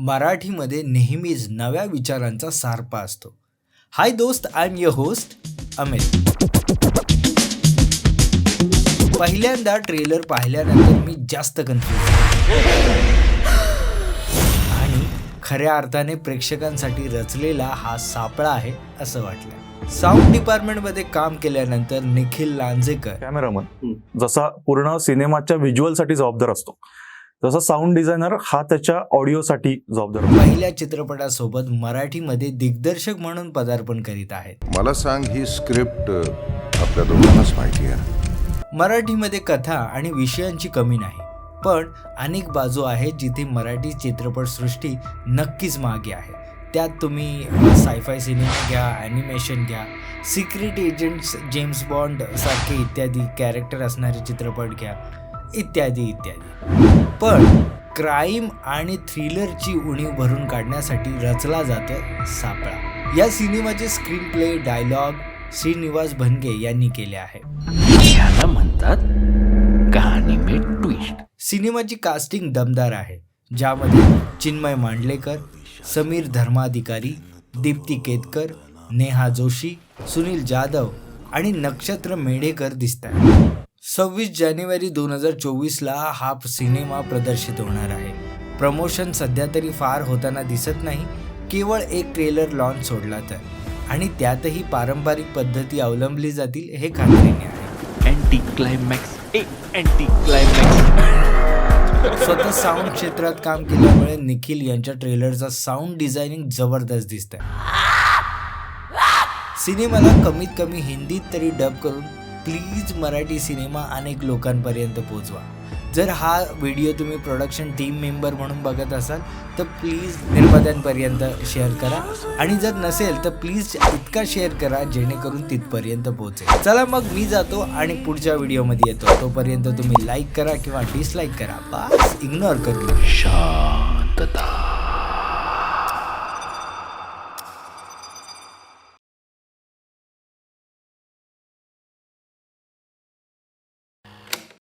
मराठीमध्ये नेहमीच नव्या विचारांचा सारपा असतो. हाय दोस्त I am your host Amit. पहिल्यांदा ट्रेलर पाहिल्यानंतर मी जास्त कन्फ्युज आणि खऱ्या अर्थाने प्रेक्षकांसाठी रचलेला हा सापळा आहे असं वाटलं. साऊंड डिपार्टमेंटमध्ये काम केल्यानंतर निखिल लांजेकर. कॅमेरामन जसा पूर्ण सिनेमाच्या व्हिज्युअलसाठी जबाबदार असतो. तसा साऊंड डिझायनर हा त्याच्या ऑडिओसाठी जबाबदार पहिल्या चित्रपटासोबत मराठीमध्ये दिग्दर्शक म्हणून पदार्पण करीत आहेत. मला सांग ही स्क्रिप्ट आपल्या दोघांनाच माहिती आहे. मराठीमध्ये कथा आणि विषयांची कमी नाही पण अनेक बाजू आहेत जिथे मराठी चित्रपटसृष्टी नक्कीच मागे आहे. त्यात तुम्ही सायफाय सिनेमा घ्या ॲनिमेशन घ्या सिक्रेट एजंट्स जेम्स बॉन्ड सारखे इत्यादी कॅरेक्टर असणारे चित्रपट घ्या. इत्यादी इत्यादी. पण क्राईम आणि थ्रिलरची उणीव भरून काढण्यासाठी रचला जातो सापळा. या सिनेमाचे screen play dialogue Shrinivas Bhanage यांनी केले आहे. याला म्हणतात कहाणी में ट्विस्ट सिनेमाची कास्टिंग दमदार आहे ज्यामध्ये चिन्मय मांडलेकर समीर धर्माधिकारी दीप्ती केतकर नेहा जोशी सुनील जाधव आणि नक्षत्र मेढेकर दिसतात सव्वीस जानेवारी दोन हजार चोवीसला हा सिनेमा प्रदर्शित होणार आहे. प्रमोशन सध्या तरी फार होताना दिसत नाही केवळ एक ट्रेलर लॉन्च सोडला तर. आणि त्यातही पारंपरिक पद्धती अवलंबली जातील हे खात्रीने आहे. अँटी क्लायमॅक्स अँटी क्लायमॅक्स स्वतः साऊंड क्षेत्रात काम केल्यामुळे निखिल यांच्या ट्रेलरचा साऊंड डिझायनिंग जबरदस्त दिसत सिनेमाला कमीत कमी हिंदीत तरी डब करून प्लीज मराठी सिनेमा अनेक लोकांपर्यंत पोचवा. जर हा व्हिडिओ तुम्ही प्रोडक्शन टीम मेंबर म्हणून बघत असाल तर प्लीज निर्मात्यांपर्यंत शेअर करा. आणि जर नसेल तर प्लीज इतका शेअर करा जेणेकरून तिथपर्यंत पोहोचेल. चला मग मी जातो आणि पुढच्या व्हिडिओमध्ये येतो. तोपर्यंत तुम्ही लाईक करा किंवा डिसलाईक करा. बस इग्नोर करू शांतता.